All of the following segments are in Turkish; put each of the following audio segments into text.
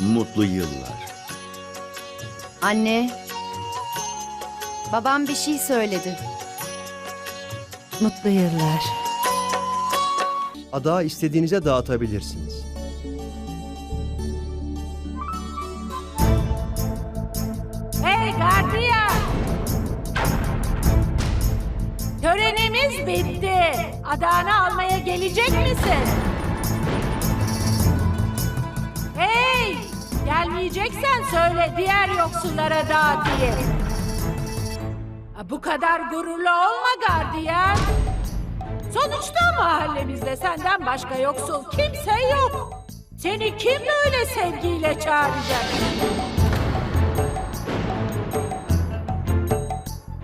mutlu yıllar. Anne. Babam bir şey söyledi. Mutlu yıllar. Adağı istediğinize dağıtabilirsiniz. Hey gardiyan! Törenimiz bitti. Adağını almaya gelecek misin? Hey! Gelmeyeceksen söyle diğer yoksullara dağıtayım. Ha, Bu kadar gururlu olma gardiyan. Sonuçta mahallemizde senden başka yoksul kimse yok. Seni kim böyle sevgiyle çağıracak?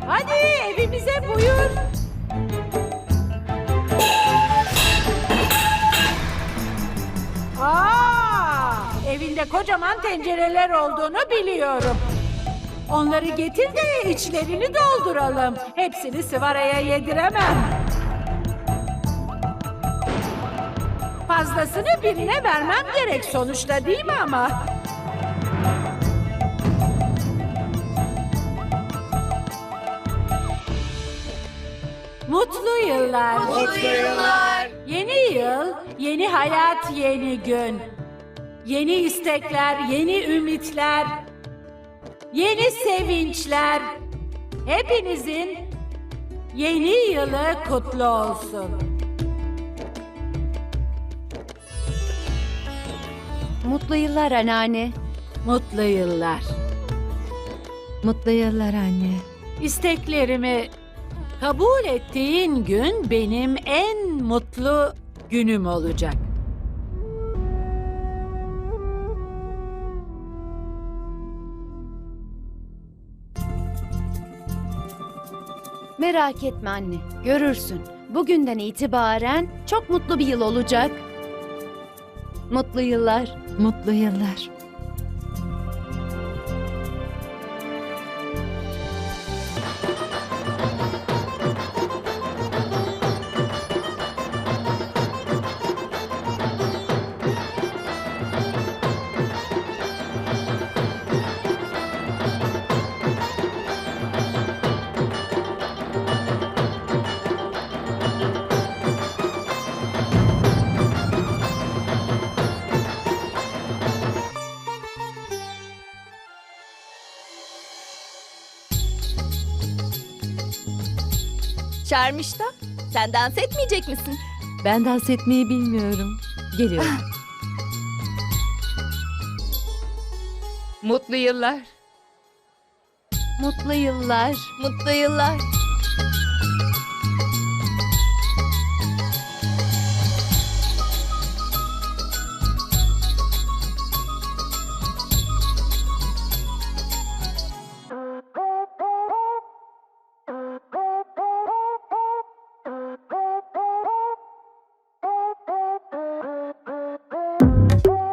Hadi evimize buyur. Kocaman tencereler olduğunu biliyorum. Onları getir de içlerini dolduralım. Hepsini Sıvara'ya yediremem. Fazlasını birine vermem gerek sonuçta değil mi ama? Mutlu yıllar. Mutlu yıllar. Yeni yıl, yeni hayat, yeni gün. Yeni istekler, yeni ümitler. Yeni sevinçler. Hepinizin yeni yılı kutlu olsun. Mutlu yıllar anneanne. Mutlu yıllar. Mutlu yıllar anne. İsteklerimi kabul ettiğin gün benim en mutlu günüm olacak. Merak etme anne. Görürsün. Bugünden itibaren çok mutlu bir yıl olacak. Mutlu yıllar. Mutlu yıllar. Şarmışta, sen dans etmeyecek misin? Ben dans etmeyi bilmiyorum. Geliyorum. Mutlu yıllar. Mutlu yıllar. Mutlu yıllar. Thank you.